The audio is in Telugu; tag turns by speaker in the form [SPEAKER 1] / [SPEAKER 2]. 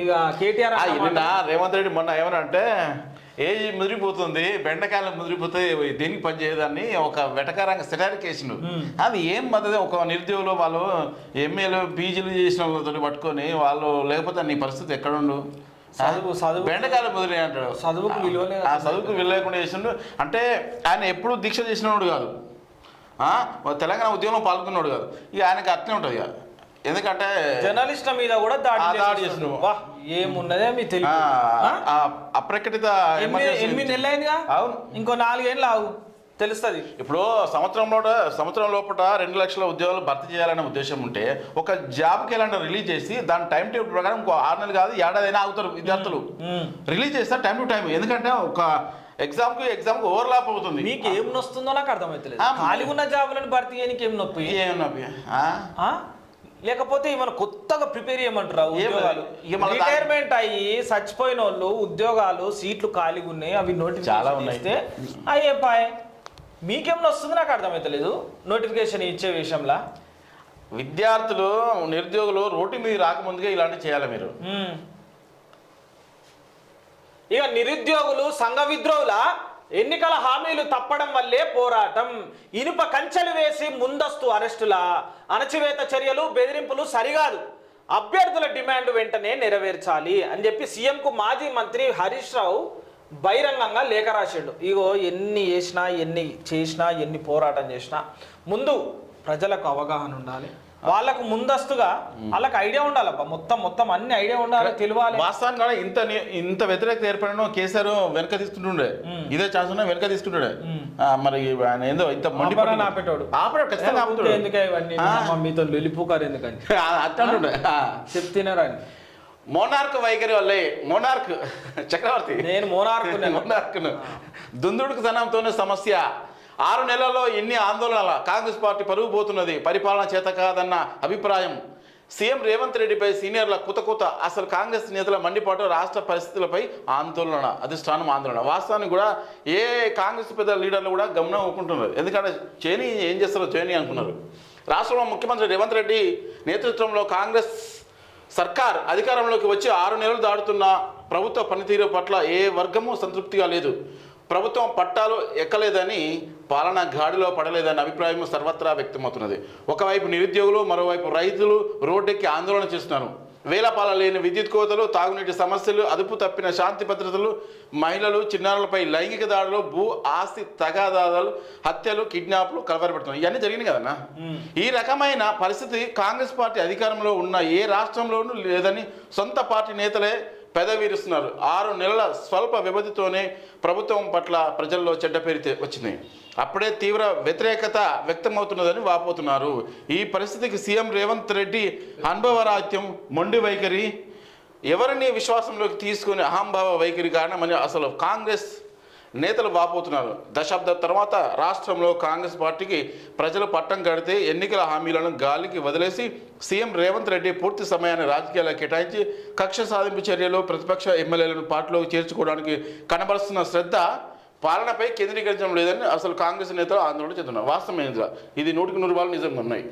[SPEAKER 1] ఇక కేటీఆర్.
[SPEAKER 2] నిన్న రేవంత్ రెడ్డి మొన్న ఏమన్నా అంటే ఏజ్ ముదిరిపోతుంది బెండకాయలు ముదిరిపోతే దేనికి పనిచేయదని ఒక వెటకారంగా సెటారిక్ వేసిండు అది ఏం మద్దతు ఒక నిరుద్యోగులు వాళ్ళు ఎంఏలు పీజీలు చేసిన వాళ్ళతో పట్టుకొని వాళ్ళు లేకపోతే నీ పరిస్థితి ఎక్కడుండు
[SPEAKER 1] చదువు చదువు
[SPEAKER 2] బెండకాయలు ముదిరి అంటాడు.
[SPEAKER 1] చదువుకు విలువలే
[SPEAKER 2] ఆ చదువుకు వెళ్ళకుండా చేసిండు. అంటే ఆయన ఎప్పుడు దీక్ష చేసినవాడు కాదు. తెలంగాణ ఉద్యమంలో పాల్గొన్నాడు కాదు. ఇక ఆయనకి అట్లే ఉంటుంది ఇక. ఎందుకంటే
[SPEAKER 1] జర్నలిస్ట్ల మీద కూడా దాడి. చేస్తున్నాడు. వా ఏమున్నదే మీ?
[SPEAKER 2] ఆ అప్రకటిత
[SPEAKER 1] ఎనిమిది నెలలు అయిందిగా
[SPEAKER 2] అవును.
[SPEAKER 1] ఇంకో నాలుగేళ్ళు ఆగు. తెలుస్తుంది.
[SPEAKER 2] ఇప్పుడు సంవత్సరంలో సంవత్సరం లోపల రెండు లక్షల ఉద్యోగాలు భర్తీ చేయాలనే ఉద్దేశం ఉంటే ఒక జాబ్ క్యాలెండర్ రిలీజ్ చేసి దాని టైం టేబుల్ ప్రకారం ఇంకో ఆరు నెలలు కాదు ఏడాది అయినా ఆగుతారు విద్యార్థులు. రిలీజ్ చేస్తారు టైం టు టైం. ఎందుకంటే ఒక ఎగ్జామ్కు ఎగ్జామ్కు ఓవర్లాప్ అవుతుంది.
[SPEAKER 1] మీకు ఏం నొస్తుందో నాకు అర్థమవుతలేదు
[SPEAKER 2] ఆ,
[SPEAKER 1] ఖాళీగా ఉన్న జాబులను భర్తీ చేయడానికి ఏం నొప్పి?
[SPEAKER 2] ఏమన్నా ఆ?
[SPEAKER 1] లేకపోతే ఏమైనా కొత్తగా ప్రిపేర్ చేయమంటారా ఉద్యోగాలు? రిటైర్మెంట్ అయ్యి చచ్చిపోయిన వాళ్ళు ఉద్యోగాలు సీట్లు ఖాళీగా ఉన్నాయి అవి
[SPEAKER 2] చాలా
[SPEAKER 1] నోటిఫికేషన్
[SPEAKER 2] ఉన్నాయి.
[SPEAKER 1] ఇస్తే అయ్యే పాయ్. మీకేమైనా వస్తుంది నాకు అర్థమవుతలేదు నోటిఫికేషన్ ఇచ్చే విషయంలో?
[SPEAKER 2] విద్యార్థులు నిరుద్యోగులు రోడ్డు మీద రాకముందుగా ఇలాంటివి చేయాలి మీరు.
[SPEAKER 1] ఇక నిరుద్యోగులు సంఘ విద్రోహుల? ఎన్నికల హామీలు తప్పడం వల్లే పోరాటం. ఇనుప కంచెలు వేసి ముందస్తు అరెస్టుల? అణచివేత చర్యలు బెదిరింపులు సరికాదు అభ్యర్థుల డిమాండ్ వెంటనే నెరవేర్చాలి అని చెప్పి సీఎంకు మాజీ మంత్రి హరీష్ రావు బహిరంగంగా లేఖ రాసిండు. ఇగో ఎన్ని చేసినా ఎన్ని చేసినా ఎన్ని పోరాటం చేసినా ముందు ప్రజలకు అవగాహన ఉండాలి. వాళ్ళకు ముందస్తుగా వాళ్ళకి ఐడియా ఉండాలబ్బా. మొత్తం మొత్తం అన్ని ఐడియా ఉండాలి తెలియాలి.
[SPEAKER 2] వాస్తవానికి కూడా ఇంత ఇంత వ్యతిరేకత ఏర్పడిన కేసీఆర్ వెనక తీసుకుంటుండే ఇదే ఛాన్స్ ఉన్నా వెనక తీసుకుంటుండే మరి ఆయన ఏందో ఇంత మండి
[SPEAKER 1] ఆపేటోడు.
[SPEAKER 2] ఆపడాడు ఖచ్చితంగా ఆపుతాడు.
[SPEAKER 1] ఎందుకే ఇవన్నీ? మీతో వెళ్ళిపోకారు ఎందుకని?
[SPEAKER 2] అట్టుండే
[SPEAKER 1] చెప్తున్నారని.
[SPEAKER 2] మోనార్క్ వైఖరి వల్లే మోనార్క్ చక్రవర్తి.
[SPEAKER 1] నేను మోనార్కు నేను.
[SPEAKER 2] మోనార్క్ను దుందుడుకు ధనంతోనే సమస్య. ఆరు నెలల్లో ఎన్ని ఆందోళనల కాంగ్రెస్ పార్టీ పరుగు పోతున్నది. పరిపాలన చేత కాదన్న అభిప్రాయం. సీఎం రేవంత్ రెడ్డిపై సీనియర్ల కుతకుత. అసలు కాంగ్రెస్ నేతల మండిపాటు రాష్ట్ర పరిస్థితులపై ఆందోళన అధిష్టానం ఆందోళన. వాస్తవానికి కూడా ఏ కాంగ్రెస్ పెద్ద లీడర్లు కూడా గమనం ఒప్పుకుంటున్నారు ఎందుకంటే చేని ఏం చేస్తారో చేని అనుకున్నారు. రాష్ట్రంలో ముఖ్యమంత్రి రేవంత్ రెడ్డి నేతృత్వంలో కాంగ్రెస్ సర్కార్ అధికారంలోకి వచ్చి ఆరు నెలలు దాటుతున్న ప్రభుత్వ పనితీరు పట్ల ఏ వర్గము సంతృప్తిగా లేదు. ప్రభుత్వం పట్టాలు ఎక్కలేదని పాలన గాడిలో పడలేదన్న అభిప్రాయం సర్వత్రా వ్యక్తమవుతున్నది. ఒకవైపు నిరుద్యోగులు మరోవైపు రైతులు రోడ్డెక్కి ఆందోళన చేస్తున్నారు. వేలపాల లేని విద్యుత్ కోతలు తాగునీటి సమస్యలు అదుపు తప్పిన శాంతి భద్రతలు మహిళలు చిన్నారులపై లైంగిక దాడులు భూ ఆస్తి తగాదాలు హత్యలు కిడ్నాప్లు కలవరపెడుతున్నాయి. ఇవన్నీ జరిగినాయి కదన్నా? ఈ రకమైన పరిస్థితి కాంగ్రెస్ పార్టీ అధికారంలో ఉన్న ఏ రాష్ట్రంలోనూ లేదని సొంత పార్టీ నేతలే పెదవిరుస్తున్నారు. ఆరు నెలల స్వల్ప వ్యవధితోనే ప్రభుత్వం పట్ల ప్రజల్లో చెడ్డ పేరు వచ్చింది. అప్పుడే తీవ్ర వ్యతిరేకత వ్యక్తమవుతున్నదని వాపోతున్నారు. ఈ పరిస్థితికి సీఎం రేవంత్ రెడ్డి అనుభవరాహిత్యం మొండి వైఖరి ఎవరిని విశ్వాసంలోకి తీసుకుని అహంభావ వైఖరి కారణమని అసలు కాంగ్రెస్ నేతలు వాపోతున్నారు. దశాబ్ద తర్వాత రాష్ట్రంలో కాంగ్రెస్ పార్టీకి ప్రజలు పట్టం కడితే ఎన్నికల హామీలను గాలికి వదిలేసి సీఎం రేవంత్ రెడ్డి పూర్తి సమయాన్ని రాజకీయాలకు కేటాయించి కక్ష సాధింపు చర్యలు ప్రతిపక్ష ఎమ్మెల్యేలను పార్టీలోకి చేర్చుకోవడానికి కనబరుస్తున్న శ్రద్ధ పాలనపై కేంద్రీకరించడం లేదని అసలు కాంగ్రెస్ నేతలు ఆందోళన చెందుతున్నారు. వాస్తవం ఇది నూటికి నూరు వాళ్ళు నిజంగా ఉన్నాయి.